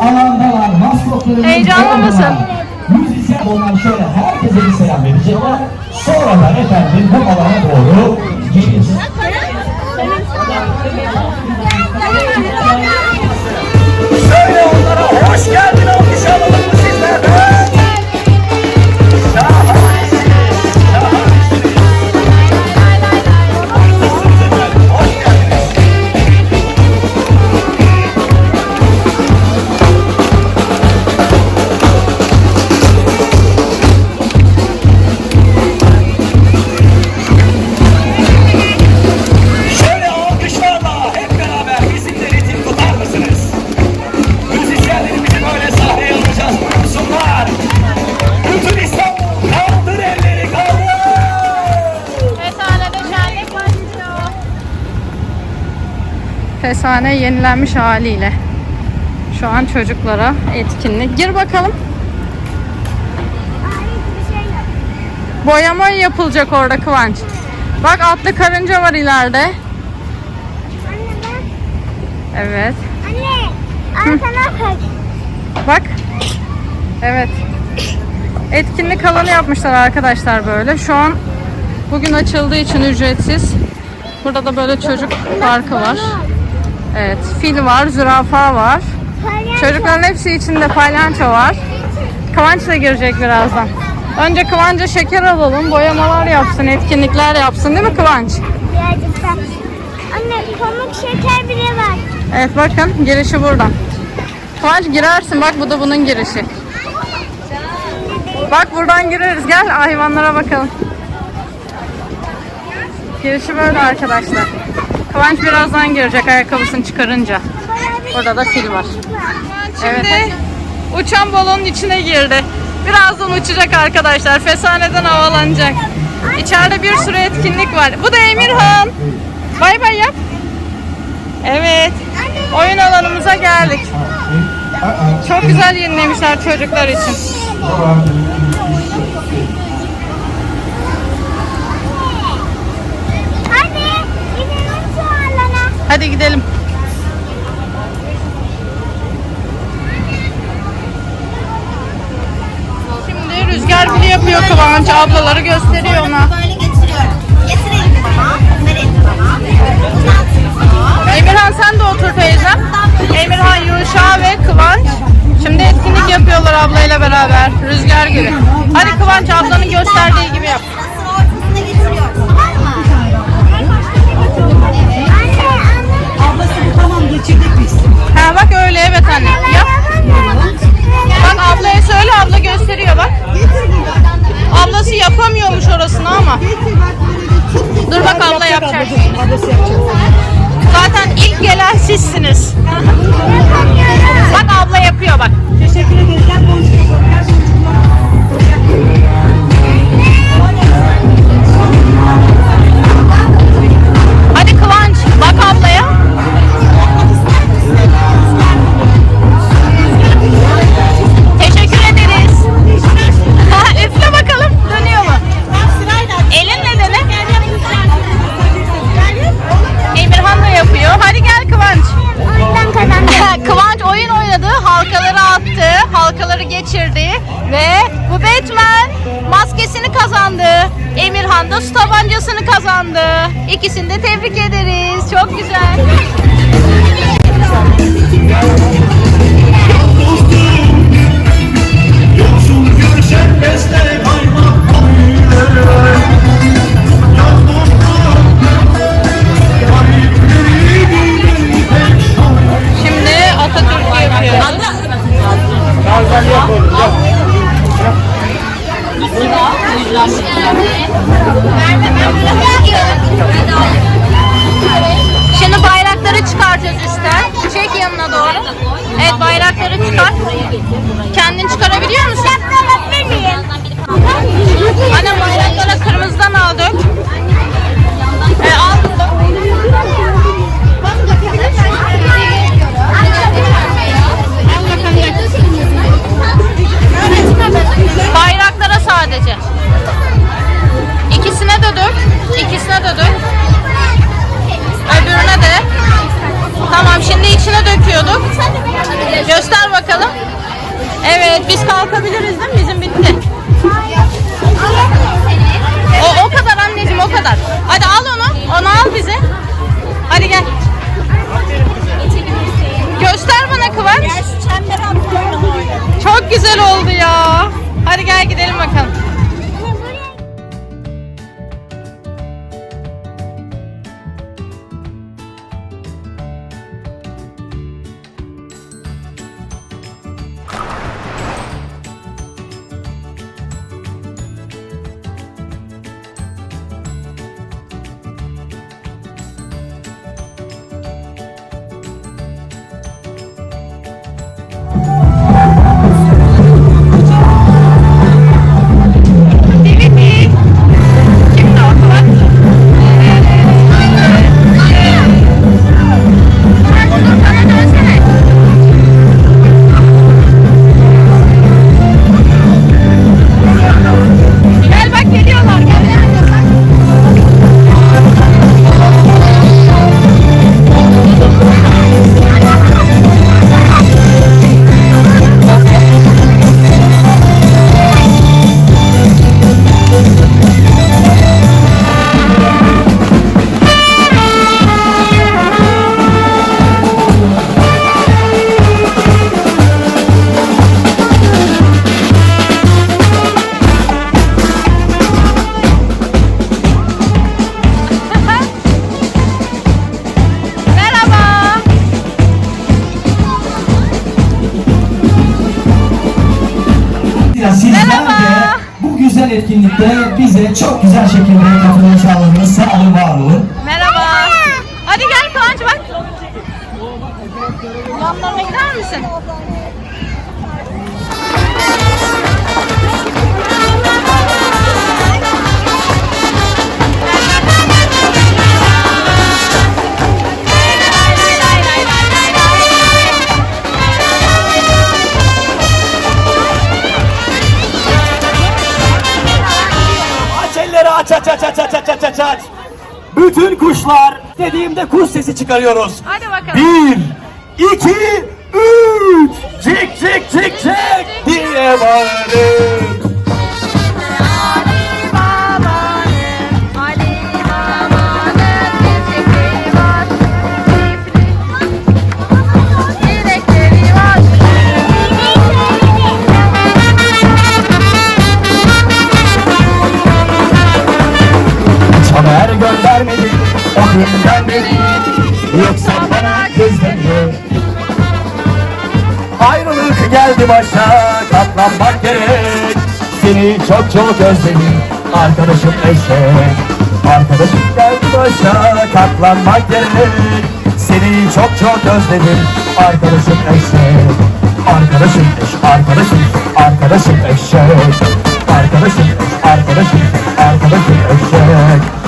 alandalar, maskotlarının Heyecanlı mısın? Müzisyen olan şöyle herkese bir selam verecek sonra da efendim bu alana doğru gideceğiz. Söyle onlara hoş geldin Fesane yenilenmiş haliyle. Şu an çocuklara etkinlik. Gir bakalım. Boyama yapılacak orada Kıvanç. Bak atlı karınca var ileride. Evet. Anne, arkana bak. Bak. Evet. Etkinlik alanı yapmışlar arkadaşlar böyle. Şu an bugün açıldığı için ücretsiz. Burada da böyle çocuk parkı var. Evet. Fil var, zürafa var. Çocukların hepsi içinde palyanço var. Kıvanç da girecek birazdan. Önce Kıvanç'a şeker alalım, boyamalar yapsın, etkinlikler yapsın değil mi Kıvanç? Birazcık da. Anne, pamuk şeker bile var. Evet bakın girişi buradan. Kıvanç girersin bak bu da bunun girişi. Bak buradan gireriz gel hayvanlara bakalım. Girişi böyle arkadaşlar. Kıvanç birazdan girecek ayakkabısını çıkarınca. Burada da fil var. Şimdi uçan balonun içine girdi. Birazdan uçacak arkadaşlar. Fesane'den havalanacak. İçeride bir sürü etkinlik var. Bu da Emirhan. Bay bay yap. Evet. Oyun alanımıza geldik. Çok güzel yenilemişler çocuklar için. Anne, gidelim şu alana. Hadi gidelim. Şimdi rüzgar bile yapıyor Kıvanç. Ablaları gösteriyor ona. Böyle getiriyorum. Getir elini bana. Ver elini bana. Emirhan sen de otur teyzem. Emirhan, Yuşa ve Kıvanç. Şimdi etkinlik yapıyorlar ablayla beraber. Rüzgar gibi. Hadi Kıvanç ablanın gösterdiği gibi yap. Öyle evet anne. Yap. Bak ablaya söyle abla gösteriyor bak. Ablası yapamıyormuş orasını ama. Dur bak abla yapacak. Zaten ilk gelen sizsiniz. Bak abla yapıyor bak. Teşekkür ederiz. Kazandı. Emirhan da su tabancasını kazandı. İkisini de tebrik ederiz. Çok güzel. Yoksul görüşen besle kaymak güzel oldu ya. Hadi gel gidelim bakalım. Güzel etkinlikte bize çok güzel şekilde katılım sağladınız. Sağ olun, var olun. Merhaba. Hadi gel Kıvanç bak. Yanlarına gider misin? Aç aç aç aç. Bütün kuşlar dediğimde kuş sesi çıkarıyoruz. Hadi bakalım. Bir, iki, üç. Cik cik cik cik diye bağırın. Başa katlanmak gerek. Seni çok çok özledim arkadaşım eşek. Arkadaşım geldi başa katlanmak gerek. Seni çok çok özledim arkadaşım eşek. Arkadaşım eş, arkadaşım, arkadaşım eşek. Arkadaşım eş, arkadaşım, arkadaşım eşek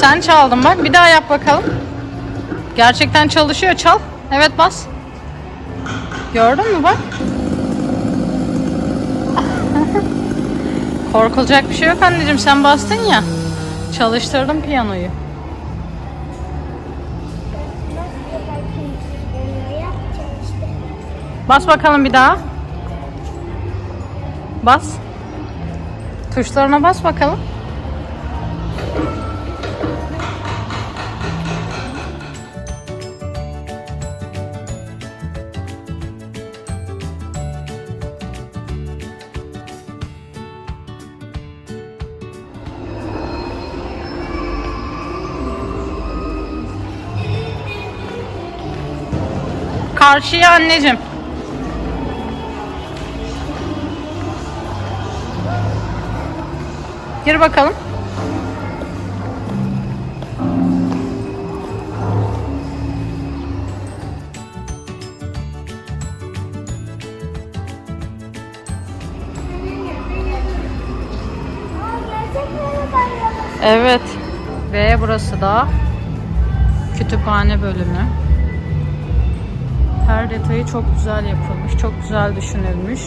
Sen çaldın bak. Bir daha yap bakalım. Gerçekten çalışıyor. Çal. Evet bas. Gördün mü bak. Korkulacak bir şey yok anneciğim. Sen bastın ya. Çalıştırdım piyanoyu. Bas bakalım bir daha. Bas. Tuşlarına bas bakalım. Karşıya anneciğim. Gir bakalım. Evet. Ve burası da kütüphane bölümü. Her detayı çok güzel yapılmış, çok güzel düşünülmüş.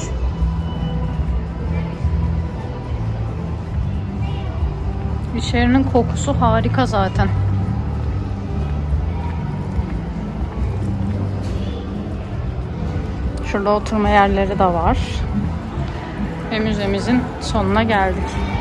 İçerinin kokusu harika zaten. Şurada oturma yerleri de var. Ve müzemizin sonuna geldik.